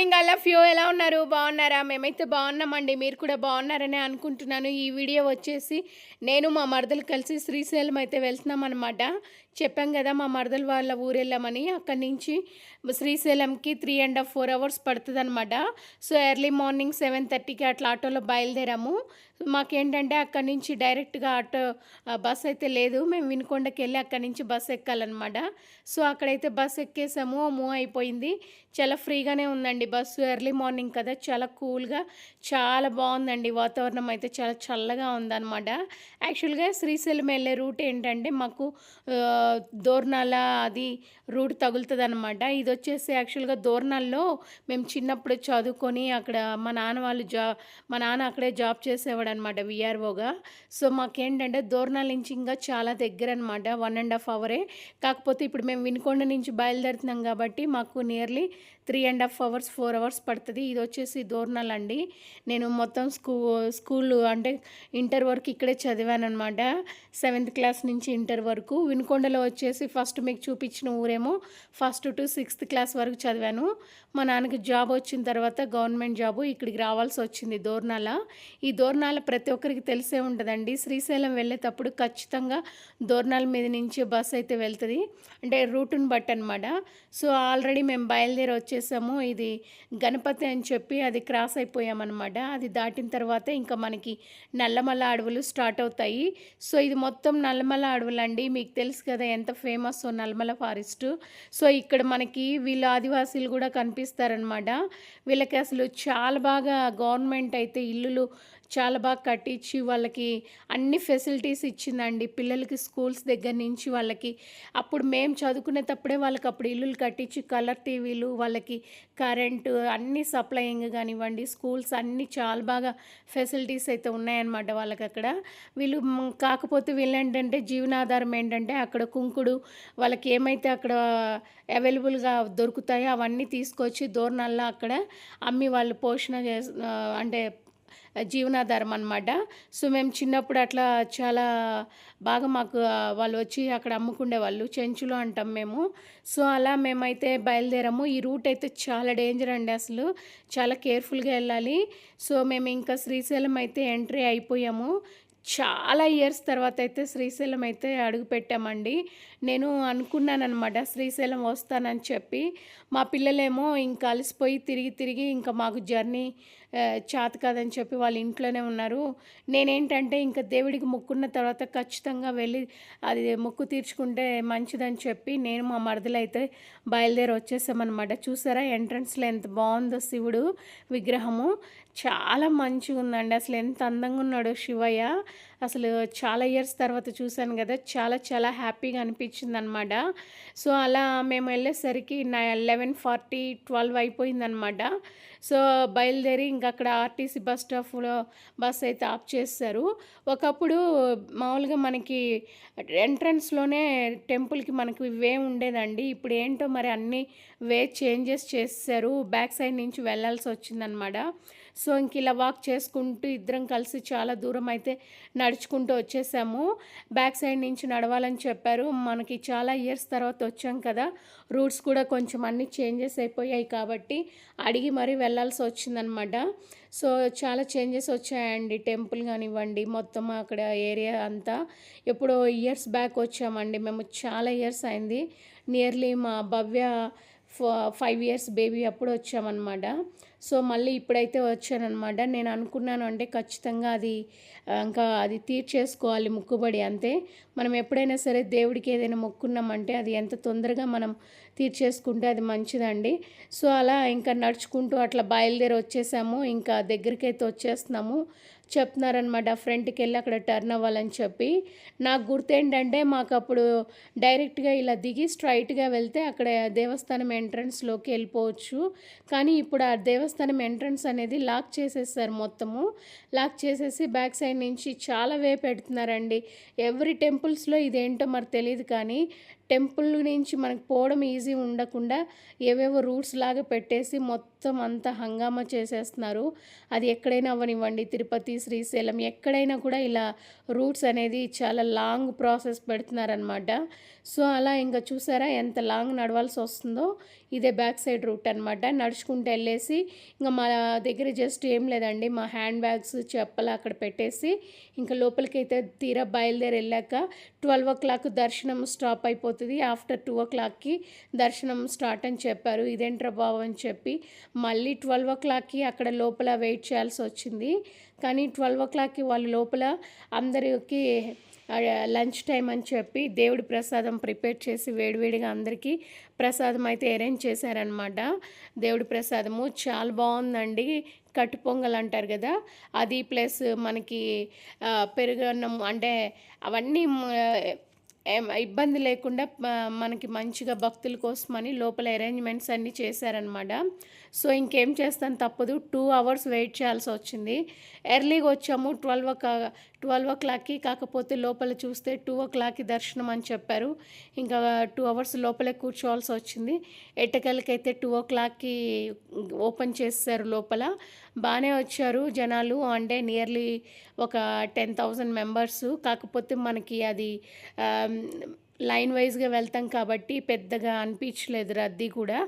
Morning అలా few ఎలా ఉన్నారు? బాగున్నారా? మేమైతే బాగున్నామండి. మీరు కూడా బాగున్నారని అనుకుంటున్నాను. ఈ వీడియో వచ్చేసి నేను మా మరదలు కలిసి శ్రీశైలం అయితే వెళ్తున్నాం అనమాట చెప్పాం కదా మా మరదలు వాళ్ళ ఊరు వెళ్ళామని అక్కడి నుంచి శ్రీశైలంకి three and half four hours పడుతుంది అనమాట సో ఎర్లీ మార్నింగ్ సెవెన్ థర్టీకి అట్లా ఆటోలో బయలుదేరాము. మాకేంటంటే అక్కడి నుంచి డైరెక్ట్గా ఆటో బస్ అయితే లేదు. మేము వినుకొండకి వెళ్ళి అక్కడి నుంచి బస్ ఎక్కాలన్నమాట. సో అక్కడైతే బస్ ఎక్కేసాము. మూవ్ అయిపోయింది. చాలా ఫ్రీగానే ఉందండి బస్సు. ఎర్లీ మార్నింగ్ కదా. చాలా కూల్గా చాలా బాగుందండి వాతావరణం అయితే. చాలా చల్లగా ఉందన్నమాట. యాక్చువల్గా శ్రీశైలం వెళ్ళే రూట్ ఏంటంటే మాకు దోర్నాల అది రూట్ తగులుతుంది అనమాట ఇది వచ్చేసి యాక్చువల్గా దోర్నాల్లో మేము చిన్నప్పుడు చదువుకొని అక్కడ మా నాన్న వాళ్ళు జా మా నాన్న అక్కడే జాబ్ చేసేవాడు అనమాట విఆర్ఓగా సో మాకేంటంటే దోర్నాల నుంచి ఇంకా చాలా దగ్గర అనమాట వన్ అండ్ హాఫ్ అవరే. కాకపోతే ఇప్పుడు మేము వినుకొండ నుంచి బయలుదేరుతున్నాం కాబట్టి మాకు nearly three and half hours four hours పడుతుంది. ఇది వచ్చేసి దోర్నాల్ అండి నేను మొత్తం స్కూ స్కూల్ అంటే ఇంటర్ వరకు ఇక్కడే చదివాను అనమాట సెవెంత్ క్లాస్ నుంచి ఇంటర్ వరకు. వినుకొండలో వచ్చేసి ఫస్ట్ మీకు చూపించిన ఊరేమో ఫస్ట్ టు సిక్స్త్ క్లాస్ వరకు చదివాను. మా నాన్నకి జాబ్ వచ్చిన తర్వాత గవర్నమెంట్ జాబు ఇక్కడికి రావాల్సి వచ్చింది దోర్నాల. ఈ దోర్నాల ప్రతి ఒక్కరికి తెలిసే ఉంటుందండి. శ్రీశైలం వెళ్ళేటప్పుడు ఖచ్చితంగా దోర్నాల మీద నుంచి బస్సు అయితే వెళ్తుంది. అంటే రూటుని బట్టి అనమాట సో ఆల్రెడీ మేము బయలుదేరి వచ్చేసాము. ఇది గణపతి అని చెప్పి అది క్రాస్ అయిపోయామన్నమాట అది దాటిన తర్వాత ఇంకా మనకి నల్లమల అడవులు స్టార్ట్ అవుతాయి. సో ఇది మొత్తం నల్లమల అడవులు అండి. మీకు తెలుసు కదా ఎంత ఫేమస్ నల్లమల ఫారెస్ట్. సో ఇక్కడ మనకి వీళ్ళ ఆదివాసీలు కూడా కనిపిస్తారనమాట వీళ్ళకి అసలు చాలా బాగా గవర్నమెంట్ అయితే ఇల్లులు చాలా బాగా కట్టించి వాళ్ళకి అన్ని ఫెసిలిటీస్ ఇచ్చిందండి. పిల్లలకి స్కూల్స్ దగ్గర నుంచి వాళ్ళకి. అప్పుడు మేము చదువుకునేటప్పుడే వాళ్ళకి అప్పుడు ఇల్లులు కట్టించి కలర్ టీవీలు వాళ్ళకి కరెంటు అన్ని సప్లయింగ్ కానివ్వండి స్కూల్స్ అన్నీ చాలా బాగా ఫెసిలిటీస్ అయితే ఉన్నాయన్నమాట వాళ్ళకి అక్కడ. వీళ్ళు కాకపోతే వీళ్ళు ఏంటంటే జీవనాధారం ఏంటంటే అక్కడ కుంకుడు వాళ్ళకి ఏమైతే అక్కడ అవైలబుల్గా దొరుకుతాయో అవన్నీ తీసుకొచ్చి దూరణాల్లో అక్కడ అమ్మి వాళ్ళు పోషణ చే అంటే జీవనాధారం అనమాట సో మేము చిన్నప్పుడు అట్లా చాలా బాగా మాకు వాళ్ళు వచ్చి అక్కడ అమ్ముకునే వాళ్ళు చెంచులు అంటాం మేము. సో అలా మేమైతే బయలుదేరాము. ఈ రూట్ అయితే చాలా డేంజర్ అండి అసలు. చాలా కేర్ఫుల్గా వెళ్ళాలి. సో మేము ఇంకా శ్రీశైలం అయితే ఎంట్రీ అయిపోయాము. చాలా ఇయర్స్ తర్వాత అయితే శ్రీశైలం అయితే అడుగు పెట్టామండి. నేను అనుకున్నాను అనమాట శ్రీశైలం వస్తానని చెప్పి. మా పిల్లలేమో ఇంకా అలసిపోయి తిరిగి తిరిగి ఇంకా మాకు జర్నీ చేత కాదని చెప్పి వాళ్ళ ఇంట్లోనే ఉన్నారు. నేనేంటంటే ఇంకా దేవుడికి మొక్కున్న తర్వాత ఖచ్చితంగా వెళ్ళి అది మొక్కు తీర్చుకుంటే మంచిదని చెప్పి నేను మా మరదలు అయితే బయలుదేరి వచ్చేసామన్నమాట. చూసారా ఎంట్రన్స్లో ఎంత బాగుందో శివుడు విగ్రహము. చాలా మంచిగా ఉందండి అసలు ఎంత అందంగా ఉన్నాడో శివయ్య. అసలు చాలా ఇయర్స్ తర్వాత చూశాను కదా చాలా చాలా హ్యాపీగా అనిపించింది అనమాట సో అలా మేము వెళ్ళేసరికి నా లెవెన్ ఫార్టీ ట్వెల్వ్ అయిపోయిందనమాట సో బయలుదేరి ఇంకా అక్కడ ఆర్టీసీ బస్ స్టాప్లో బస్ అయితే ఆఫ్ చేస్తారు. ఒకప్పుడు మామూలుగా మనకి ఎంట్రన్స్లోనే టెంపుల్కి మనకి వే ఉండేదండి. ఇప్పుడు ఏంటో మరి అన్ని వే చేంజెస్ చేస్తారు బ్యాక్ సైడ్ నుంచి వెళ్ళాల్సి వచ్చిందనమాట సో ఇంక ఇలా వాక్ చేసుకుంటూ ఇద్దరం కలిసి చాలా దూరం అయితే నడుచుకుంటూ వచ్చేసాము. బ్యాక్ సైడ్ నుంచి నడవాలని చెప్పారు. మనకి చాలా ఇయర్స్ తర్వాత వచ్చాం కదా. రూట్స్ కూడా కొంచెం అన్ని చేంజెస్ అయిపోయాయి కాబట్టి అడిగి మరీ వెళ్ళాల్సి వచ్చిందనమాట సో చాలా చేంజెస్ వచ్చాయండి. టెంపుల్ కానివ్వండి మొత్తం అక్కడ ఏరియా అంతా. ఎప్పుడో ఇయర్స్ బ్యాక్ వచ్చామండి. మేము చాలా ఇయర్స్ అయింది. నియర్లీ మా భవ్య ఫైవ్ ఇయర్స్ బేబీ అప్పుడు వచ్చామన్నమాట. సో మళ్ళీ ఇప్పుడైతే వచ్చానమాట నేను అనుకున్నాను అంటే ఖచ్చితంగా అది ఇంకా అది తీర్చేసుకోవాలి మొక్కుబడి అంతే. మనం ఎప్పుడైనా సరే దేవుడికి ఏదైనా మొక్కున్నామంటే అది ఎంత తొందరగా మనం తీర్చేసుకుంటే అది మంచిదండి. సో అలా ఇంకా నడుచుకుంటూ అట్లా బయలుదేరి వచ్చేసాము. ఇంకా దగ్గరికి అయితే వచ్చేస్తున్నాము. చెప్తున్నారనమాట ఫ్రంట్కి వెళ్ళి అక్కడ టర్న్ అవ్వాలని చెప్పి. నాకు గుర్తు ఏంటంటే మాకు అప్పుడు డైరెక్ట్గా ఇలా దిగి స్ట్రైట్గా వెళ్తే అక్కడ దేవస్థానం ఎంట్రన్స్లోకి వెళ్ళిపోవచ్చు. కానీ ఇప్పుడు ఆ దేవస్థానం ఎంట్రన్స్ అనేది లాక్ చేసేసారు మొత్తము. లాక్ చేసేసి బ్యాక్ సైడ్ నుంచి చాలా వే పెడుతున్నారండి. ఎవ్రీ టెంపుల్స్లో ఇదేంటో మరి తెలియదు కానీ టెంపుల్ నుంచి మనకు పోవడం ఈజీ ఉండకుండా ఏవేవో రూట్స్ లాగా పెట్టేసి మొత్తం అంతా హంగామా చేసేస్తున్నారు. అది ఎక్కడైనా అవ్వనివ్వండి తిరుపతి శ్రీశైలం ఎక్కడైనా కూడా ఇలా రూట్స్ అనేది చాలా లాంగ్ ప్రాసెస్ పెడుతున్నారనమాట సో అలా ఇంకా చూసారా ఎంత లాంగ్ నడవాల్సి వస్తుందో? ఇదే బ్యాక్ సైడ్ రూట్ అనమాట నడుచుకుంటూ వెళ్ళేసి ఇంకా మా దగ్గర జస్ట్ ఏం లేదండి. మా హ్యాండ్ బ్యాగ్స్ చెప్పలు అక్కడ పెట్టేసి ఇంకా లోపలికైతే తీరా బయలుదేరి వెళ్ళాక ట్వెల్వ్ ఓ క్లాక్ దర్శనం స్టాప్ అయిపోతుంది. ఆఫ్టర్ టూ ఓ క్లాక్కి దర్శనం స్టార్ట్ అని చెప్పారు. ఇదేంట్రా బాబు అని చెప్పి మళ్ళీ ట్వెల్వ్ ఓ క్లాక్కి అక్కడ లోపల వెయిట్ చేయాల్సి వచ్చింది. కానీ ట్వెల్వ్ ఓ క్లాక్కి వాళ్ళ లోపల అందరికి లంచ్ టైం అని చెప్పి దేవుడి ప్రసాదం ప్రిపేర్ చేసి వేడివేడిగా అందరికీ ప్రసాదం అయితే అరేంజ్ చేశారనమాట దేవుడి ప్రసాదము చాలా బాగుందండి. కట్టు పొంగల్ అంటారు కదా అది ప్లస్ మనకి పెరుగన్నం అంటే అవన్నీ ఇబ్బంది లేకుండా మనకి మంచిగా భక్తుల కోసమని లోపల అరేంజ్మెంట్స్ అన్నీ చేశారనమాట సో ఇంకేం చేస్తాను తప్పదు. టూ అవర్స్ వెయిట్ చేయాల్సి వచ్చింది. ఎర్లీగా వచ్చాము. ట్వెల్వ్ ఒక ట్వెల్వ్ ఓ క్లాక్కి కాకపోతే లోపల చూస్తే టూ ఓ క్లాక్కి దర్శనం అని చెప్పారు. ఇంకా టూ అవర్స్ లోపలే కూర్చోవాల్సి వచ్చింది. ఎట్టకెళ్ళకైతే టూ ఓ క్లాక్కి ఓపెన్ చేశారు లోపల బాగానే వచ్చారు జనాలు. అంటే నియర్లీ ఒక టెన్ థౌజండ్ మెంబర్స్ కాకపోతే మనకి అది లైన్ వైజ్గా వెళ్తాం కాబట్టి పెద్దగా అనిపించలేదు రద్దీ కూడా.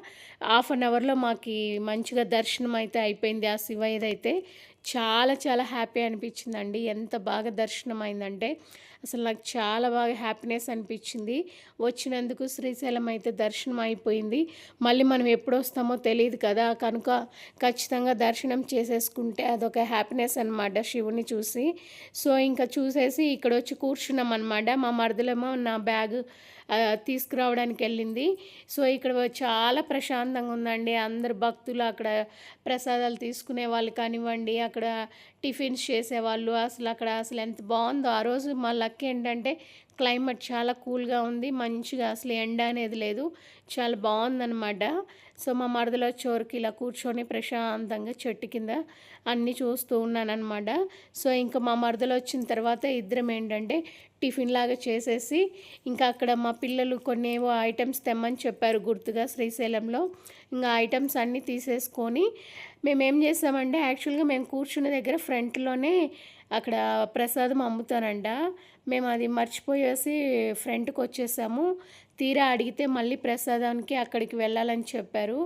హాఫ్ అన్ అవర్లో మాకు మంచిగా దర్శనం అయితే అయిపోయింది ఆ శివయ్యదైతే. అయితే చాలా చాలా హ్యాపీ అనిపించిందండి. ఎంత బాగా దర్శనం అయిందంటే అసలు నాకు చాలా బాగా హ్యాపీనెస్ అనిపించింది. వచ్చినందుకు శ్రీశైలం అయితే దర్శనం అయిపోయింది మళ్ళీ మనం ఎప్పుడు వస్తామో తెలియదు కదా. కనుక ఖచ్చితంగా దర్శనం చేసేసుకుంటే అదొక హ్యాపీనెస్ అనమాట శివుని చూసి. సో ఇంకా చూసేసి ఇక్కడ వచ్చి కూర్చున్నాం అనమాట మా మరదలేమో నా బ్యాగ్ తీసుకురావడానికి వెళ్ళింది సో ఇక్కడ చాలా ప్రశాంతంగా ఉందండి అందరు భక్తులు అక్కడ ప్రసాదాలు తీసుకునే వాళ్ళు కానివ్వండి అక్కడ టిఫిన్స్ చేసేవాళ్ళు. అసలు అక్కడ అసలు ఎంత బాగుందో. ఆ రోజు మా లక్ ఏంటంటే క్లైమేట్ చాలా కూల్గా ఉంది. మంచిగా అసలు ఎండ అనేది లేదు. చాలా బాగుందన్నమాట. సో మా మరదలో చోరుకి ఇలా కూర్చొని ప్రశాంతంగా చెట్టు కింద అన్నీ చూస్తూ ఉన్నానమాట సో ఇంకా మా మరదలు వచ్చిన తర్వాత ఇద్దరం ఏంటంటే టిఫిన్ లాగా చేసేసి ఇంకా అక్కడ మా పిల్లలు కొన్ని ఏవో ఐటమ్స్ తెమ్మని చెప్పారు గుర్తుగా శ్రీశైలంలో. ఇంకా ఐటమ్స్ అన్నీ తీసేసుకొని మేమేం చేసామంటే యాక్చువల్గా మేము కూర్చున్న దగ్గర ఫ్రంట్లోనే అక్కడ ప్రసాదం అమ్ముతానంట మేము అది మర్చిపోయేసి ఫ్రంట్కి వచ్చేసాము. తీరా అడిగితే మళ్ళీ ప్రసాదానికి అక్కడికి వెళ్ళాలని చెప్పారు.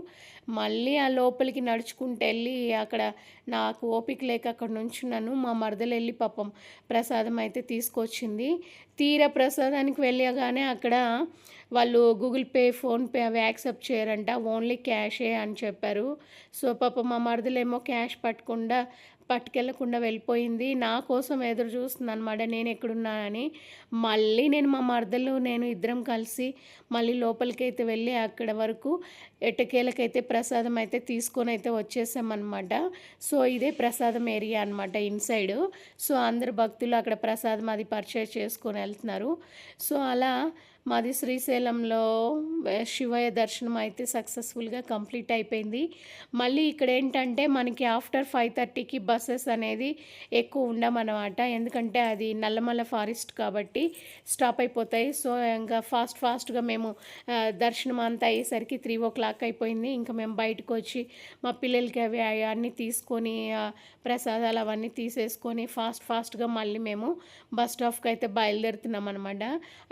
మళ్ళీ ఆ లోపలికి నడుచుకుంటూ వెళ్ళి అక్కడ నాకు ఓపిక లేక అక్కడ నుంచున్నాను. మా మరదలు వెళ్ళి పాపం ప్రసాదం అయితే తీసుకొచ్చింది. తీరా ప్రసాదానికి వెళ్ళగానే అక్కడ వాళ్ళు గూగుల్ పే ఫోన్పే అవి యాక్సెప్ట్ చేయరంట. ఓన్లీ క్యాషే అని చెప్పారు. సో పాప మా మరదలేమో క్యాష్ పట్టకుండా పట్టుకెళ్ళకుండా వెళ్ళిపోయింది. నా కోసం ఎదురు చూస్తుంది అనమాట నేను ఎక్కడున్నానని మళ్ళీ నేను మా మరదలు నేను ఇద్దరం కలిసి మళ్ళీ లోపలికి అయితే వెళ్ళి అక్కడ వరకు ఎట్టకేలకైతే ప్రసాదం అయితే తీసుకొని అయితే వచ్చేసామన్నమాట. సో ఇదే ప్రసాదం ఏరియా అనమాట ఇన్సైడ్ సో అందరు భక్తులు అక్కడ ప్రసాదం అది పర్చేస్ చేసుకొని వెళ్తున్నారు. సో అలా మాది శ్రీశైలంలో శివయ్య దర్శనం అయితే సక్సెస్ఫుల్గా కంప్లీట్ అయిపోయింది. మళ్ళీ ఇక్కడ ఏంటంటే మనకి ఆఫ్టర్ ఫైవ్ థర్టీకి బస్సెస్ అనేది ఎక్కువ ఉండమన్నమాట. ఎందుకంటే అది నల్లమల్ల ఫారెస్ట్ కాబట్టి స్టాప్ అయిపోతాయి. సో ఇంకా ఫాస్ట్ ఫాస్ట్గా మేము దర్శనం అంతా అయ్యేసరికి త్రీ ఓ క్లాక్ అయిపోయింది. ఇంకా మేము బయటకు వచ్చి మా పిల్లలకి అవి అన్నీ తీసుకొని ప్రసాదాలు అవన్నీ తీసేసుకొని ఫాస్ట్ ఫాస్ట్గా మళ్ళీ మేము బస్ స్టాప్కి అయితే బయలుదేరుతున్నాం అనమాట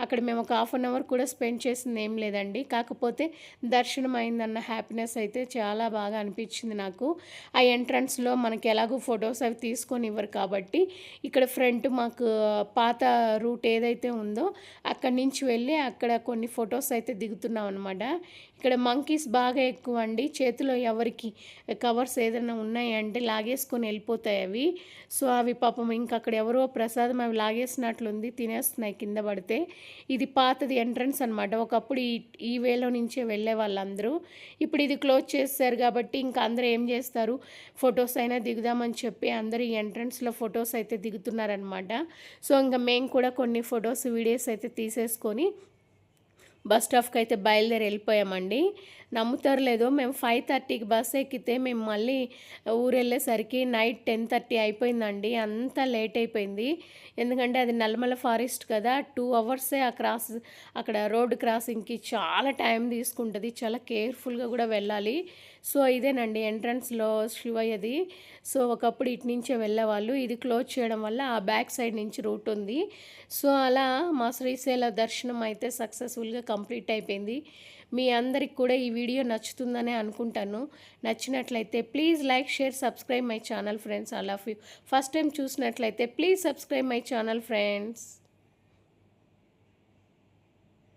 అక్కడ మేము ఒక హాఫ్ అన్ అవర్ కూడా స్పెండ్ చేసింది ఏం లేదండి. కాకపోతే దర్శనం అయిందన్న హ్యాపీనెస్ అయితే చాలా బాగా అనిపించింది నాకు. ఆ ఎంట్రన్స్లో మనకి ఎలాగో ఫొటోస్ అవి తీసుకొని ఇవ్వరు కాబట్టి ఇక్కడ ఫ్రంట్ మాకు పాత రూట్ ఏదైతే ఉందో అక్కడి నుంచి వెళ్ళి అక్కడ కొన్ని ఫొటోస్ అయితే దిగుతున్నాం అనమాట ఇక్కడ మంకీస్ బాగా ఎక్కువ అండి. చేతిలో ఎవరికి కవర్స్ ఏదైనా ఉన్నాయంటే లాగేసుకొని వెళ్ళిపోతాయి అవి. సో అవి పాపం ఇంకా అక్కడ ఎవరో ప్రసాదం అవి లాగేసినట్లుంది తినేస్తున్నాయి కింద పడితే. ఇది పాతది ఎంట్రన్స్ అనమాట ఒకప్పుడు ఈ ఈ వేలో నుంచే వెళ్ళే వాళ్ళందరూ. ఇప్పుడు ఇది క్లోజ్ చేస్తారు కాబట్టి ఇంకా అందరూ ఏం చేస్తారు? ఫొటోస్ అయినా దిగుదామని చెప్పి అందరూ ఈ ఎంట్రన్స్లో ఫొటోస్ అయితే దిగుతున్నారనమాట సో ఇంకా మేము కూడా కొన్ని ఫొటోస్ వీడియోస్ అయితే తీసేసుకొని బస్ స్టాప్కి అయితే బయలుదేరి వెళ్ళిపోయామండి. నమ్ముతారు లేదో మేము ఫైవ్ థర్టీకి బస్ ఎక్కితే మేము మళ్ళీ ఊరు వెళ్ళేసరికి నైట్ టెన్ థర్టీ అయిపోయిందండి. అంత లేట్ అయిపోయింది. ఎందుకంటే అది నల్లమల ఫారెస్ట్ కదా. టూ అవర్సే ఆ క్రాస్ అక్కడ రోడ్డు క్రాసింగ్కి చాలా టైం తీసుకుంటుంది. చాలా కేర్ఫుల్గా కూడా వెళ్ళాలి. సో ఇదేనండి ఎంట్రన్స్లో శివయ్యది. సో ఒకప్పుడు ఇటు నుంచే వెళ్ళేవాళ్ళు. ఇది క్లోజ్ చేయడం వల్ల ఆ బ్యాక్ సైడ్ నుంచి రూట్ ఉంది. సో అలా మా శ్రీశైల దర్శనం అయితే సక్సెస్ఫుల్గా కంప్లీట్ అయిపోయింది. మీ అందరికి కూడా ఈ వీడియో నచ్చుతుందనే అనుకుంటాను. నచ్చినట్లయితే please like share subscribe my channel friends. I love you. First time చూసినట్లయితే please subscribe my channel friends.